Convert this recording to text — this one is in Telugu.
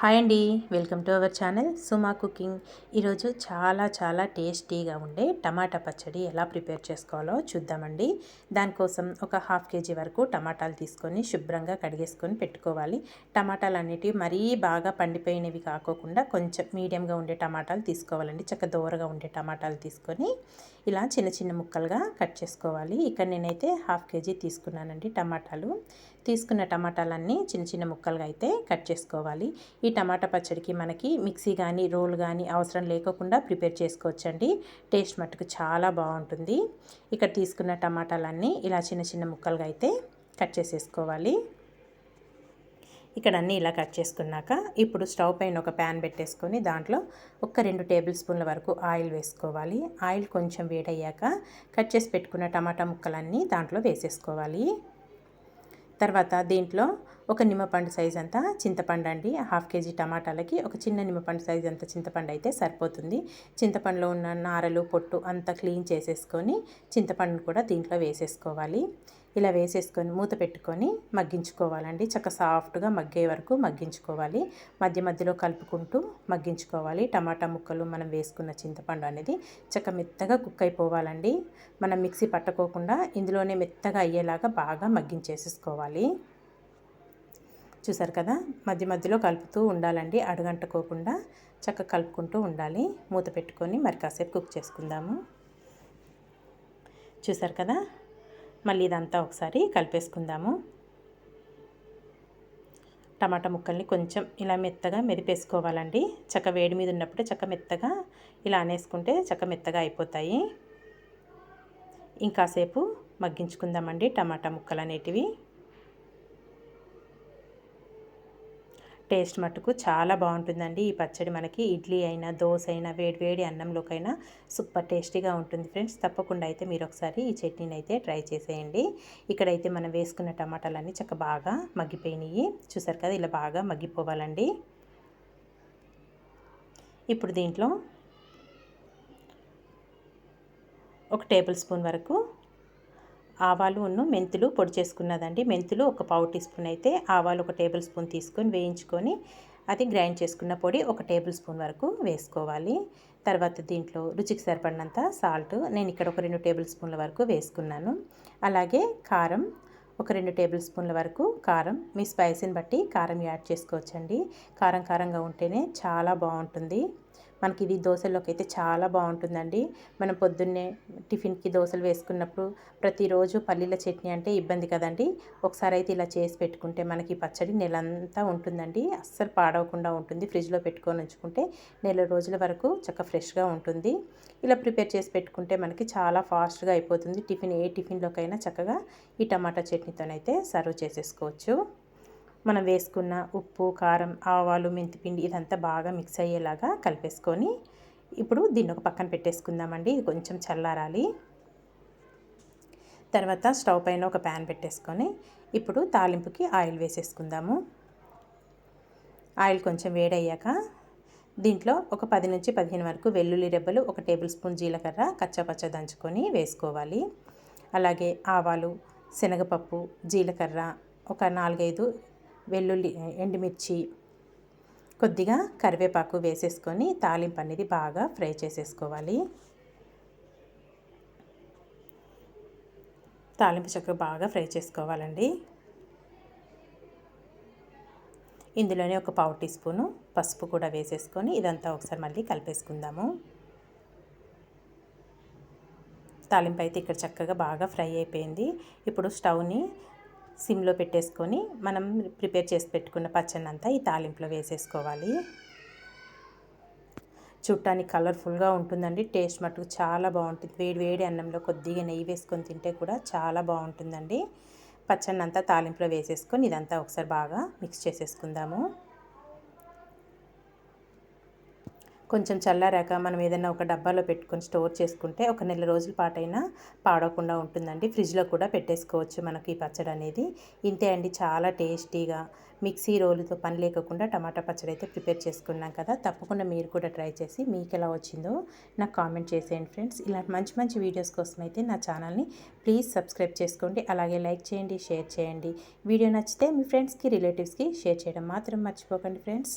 హాయ్ అండి. Welcome to our channel Suma cooking. ఈరోజు చాలా చాలా టేస్టీగా ఉండే టమాటా పచ్చడి ఎలా ప్రిపేర్ చేసుకోవాలో చూద్దామండి. దానికోసం ఒక హాఫ్ కేజీ వరకు టమాటాలు తీసుకొని శుభ్రంగా కడిగేసుకొని పెట్టుకోవాలి. టమాటాలు అన్నిటివి మరీ బాగా పండిపోయినవి కాకోకుండా కొంచెం మీడియంగా ఉండే టమాటాలు తీసుకోవాలండి. చక్క దూరగా ఉండే టమాటాలు తీసుకొని ఇలా చిన్న చిన్న ముక్కలుగా కట్ చేసుకోవాలి. ఇక్కడ నేనైతే హాఫ్ కేజీ తీసుకున్నానండి టమాటాలు. తీసుకున్న టమాటాలన్నీ చిన్న చిన్న ముక్కలుగా అయితే కట్ చేసుకోవాలి. ఈ టమాటా పచ్చడికి మనకి మిక్సీ కానీ రోల్ కానీ అవసరం లేకుండా ప్రిపేర్ చేసుకోవచ్చండి. టేస్ట్ మట్టుకు చాలా బాగుంటుంది. ఇక్కడ తీసుకున్న టమాటాలన్నీ ఇలా చిన్న చిన్న ముక్కలుగా అయితే కట్ చేసేసుకోవాలి. ఇక్కడ అన్నీ ఇలా కట్ చేసుకున్నాక ఇప్పుడు స్టవ్ పైన ఒక ప్యాన్ పెట్టేసుకొని దాంట్లో ఒక రెండు టేబుల్ స్పూన్ల వరకు ఆయిల్ వేసుకోవాలి. ఆయిల్ కొంచెం వేడయ్యాక కట్ చేసి పెట్టుకున్న టమాటా ముక్కలన్నీ దాంట్లో వేసేసుకోవాలి. తర్వాత దీంట్లో ఒక నిమ్మపండు సైజ్ అంతా చింతపండు అండి. హాఫ్ కేజీ టమాటాలకి ఒక చిన్న నిమ్మపండు సైజ్ అంత చింతపండు అయితే సరిపోతుంది. చింతపండులో ఉన్న నారలు పొట్టు అంతా క్లీన్ చేసేసుకొని చింతపండును కూడా దీంట్లో వేసేసుకోవాలి. ఇలా వేసేసుకొని మూత పెట్టుకొని మగ్గించుకోవాలండి. చక్క సాఫ్ట్గా మగ్గే వరకు మగ్గించుకోవాలి. మధ్య మధ్యలో కలుపుకుంటూ మగ్గించుకోవాలి. టమాటా ముక్కలు మనం వేసుకున్న చింతపండు అనేది చక్క మెత్తగా కుక్ అయిపోవాలండి. మనం మిక్సీ పట్టుకోకుండా ఇందులోనే మెత్తగా అయ్యేలాగా బాగా మగ్గించేసేసుకోవాలి. చూసారు కదా? మధ్య మధ్యలో కలుపుతూ ఉండాలండి. అడుగంటుకోకుండా చక్క కలుపుకుంటూ ఉండాలి. మూత పెట్టుకొని మరి కాసేపు కుక్ చేసుకుందాము. చూసారు కదా? మళ్ళీ ఇదంతా ఒకసారి కలిపేసుకుందాము. టమాటా ముక్కల్ని కొంచెం ఇలా మెత్తగా మెదిపేసుకోవాలండి. చక్క వేడి మీద ఉన్నప్పుడు చక్క మెత్తగా ఇలా అనేసుకుంటే చక్క మెత్తగా అయిపోతాయి. ఇంకాసేపు మగ్గించుకుందామండి టమాటా ముక్కలు అనేటివి టేస్ట్ మటుకు చాలా బాగుంటుందండి. ఈ పచ్చడి మనకి ఇడ్లీ అయినా దోశ అయినా వేడి వేడి అన్నంలోకైనా సూపర్ టేస్టీగా ఉంటుంది ఫ్రెండ్స్. తప్పకుండా అయితే మీరు ఒకసారి ఈ చట్నీని అయితే ట్రై చేసేయండి. ఇక్కడైతే మనం వేసుకున్న టమాటాలన్నీ చక్క బాగా మగ్గిపోయినాయి. చూసారు కదా ఇలా బాగా మగ్గిపోవాలండి. ఇప్పుడు దీంట్లో ఒక టేబుల్ స్పూన్ వరకు ఆవాలు ఉన్న మెంతులు పొడి చేసుకున్నదండి. మెంతులు ఒక పావు టీ స్పూన్ అయితే ఆవాలు ఒక టేబుల్ స్పూన్ తీసుకొని వేయించుకొని అది గ్రైండ్ చేసుకున్న పొడి ఒక టేబుల్ స్పూన్ వరకు వేసుకోవాలి. తర్వాత దీంట్లో రుచికి సరిపడినంత సాల్ట్ నేను ఇక్కడ ఒక రెండు టేబుల్ స్పూన్ల వరకు వేసుకున్నాను. అలాగే కారం ఒక రెండు టేబుల్ స్పూన్ల వరకు కారం మీ స్పైసీని బట్టి కారం యాడ్ చేసుకోవచ్చండి. కారం కారంగా ఉంటేనే చాలా బాగుంటుంది. మనకి ఇది దోశల్లోకి అయితే చాలా బాగుంటుందండి. మనం పొద్దున్నే టిఫిన్కి దోశలు వేసుకున్నప్పుడు ప్రతిరోజు పల్లీల చట్నీ అంటే ఇబ్బంది కదండి. ఒకసారి అయితే ఇలా చేసి పెట్టుకుంటే మనకి పచ్చడి నెలంతా ఉంటుందండి. అస్సలు పాడవకుండా ఉంటుంది. ఫ్రిడ్జ్లో పెట్టుకొని ఉంచుకుంటే నెల రోజుల వరకు చక్క ఫ్రెష్గా ఉంటుంది. ఇలా ప్రిపేర్ చేసి పెట్టుకుంటే మనకి చాలా ఫాస్ట్గా అయిపోతుంది. టిఫిన్ ఏ టిఫిన్లోకైనా చక్కగా ఈ టమాటా చట్నీతోనైతే సర్వ్ చేసేసుకోవచ్చు. మనం వేసుకున్న ఉప్పు కారం ఆవాలు మెంతిపిండి ఇదంతా బాగా మిక్స్ అయ్యేలాగా కలిపేసుకొని ఇప్పుడు దీన్ని ఒక పక్కన పెట్టేసుకుందామండి. ఇది కొంచెం చల్లారాలి. తర్వాత స్టవ్ పైన ఒక ప్యాన్ పెట్టేసుకొని ఇప్పుడు తాలింపుకి ఆయిల్ వేసేసుకుందాము. ఆయిల్ కొంచెం వేడయ్యాక దీంట్లో ఒక పది నుంచి పదిహేను వరకు వెల్లుల్లి రెబ్బలు ఒక టేబుల్ స్పూన్ జీలకర్ర కచ్చపచ్చ దంచుకొని వేసుకోవాలి. అలాగే ఆవాలు శనగపప్పు జీలకర్ర ఒక నాలుగైదు వెల్లుల్లి ఎండుమిర్చి కొద్దిగా కరివేపాకు వేసేసుకొని తాలింపు అనేది బాగా ఫ్రై చేసేసుకోవాలి. తాలింపు చక్కగా బాగా ఫ్రై చేసుకోవాలండి. ఇందులోనే ఒక పావు టీ స్పూను పసుపు కూడా వేసేసుకొని ఇదంతా ఒకసారి మళ్ళీ కలిపేసుకుందాము. తాలింపు అయితే ఇక్కడ చక్కగా బాగా ఫ్రై అయిపోయింది. ఇప్పుడు స్టవ్ని సిమ్లో పెట్టేసుకొని మనం ప్రిపేర్ చేసి పెట్టుకున్న పచ్చడి అంతా ఈ తాలింపులో వేసేసుకోవాలి. చుట్టానికి కలర్ఫుల్గా ఉంటుందండి. టేస్ట్ మటుకు చాలా బాగుంటుంది. వేడి వేడి అన్నంలో కొద్దిగా నెయ్యి వేసుకొని తింటే కూడా చాలా బాగుంటుందండి. పచ్చడి అంతా తాలింపులో వేసేసుకొని ఇదంతా ఒకసారి బాగా మిక్స్ చేసేసుకుందాము. కొంచెం చల్లారాక మనం ఏదైనా ఒక డబ్బాలో పెట్టుకొని స్టోర్ చేసుకుంటే ఒక నెల రోజుల పాటైనా పాడకుండా ఉంటుందండి. ఫ్రిడ్జ్లో కూడా పెట్టేసుకోవచ్చు మనకి ఈ పచ్చడి అనేది. ఇంతే అండి చాలా టేస్టీగా. మిక్సీ రోలుతో పని లేకుండా టమాటా పచ్చడి అయితే ప్రిపేర్ చేసుకున్నాం కదా. తప్పకుండా మీరు కూడా ట్రై చేసి మీకు ఎలా వచ్చిందో నాకు కామెంట్ చేసేయండి ఫ్రెండ్స్. ఇలాంటి మంచి మంచి వీడియోస్ కోసం అయితే నా ఛానల్ని ప్లీజ్ సబ్స్క్రైబ్ చేసుకోండి. అలాగే లైక్ చేయండి షేర్ చేయండి. వీడియో నచ్చితే మీ ఫ్రెండ్స్కి రిలేటివ్స్కి షేర్ చేయడం మాత్రం మర్చిపోకండి friends.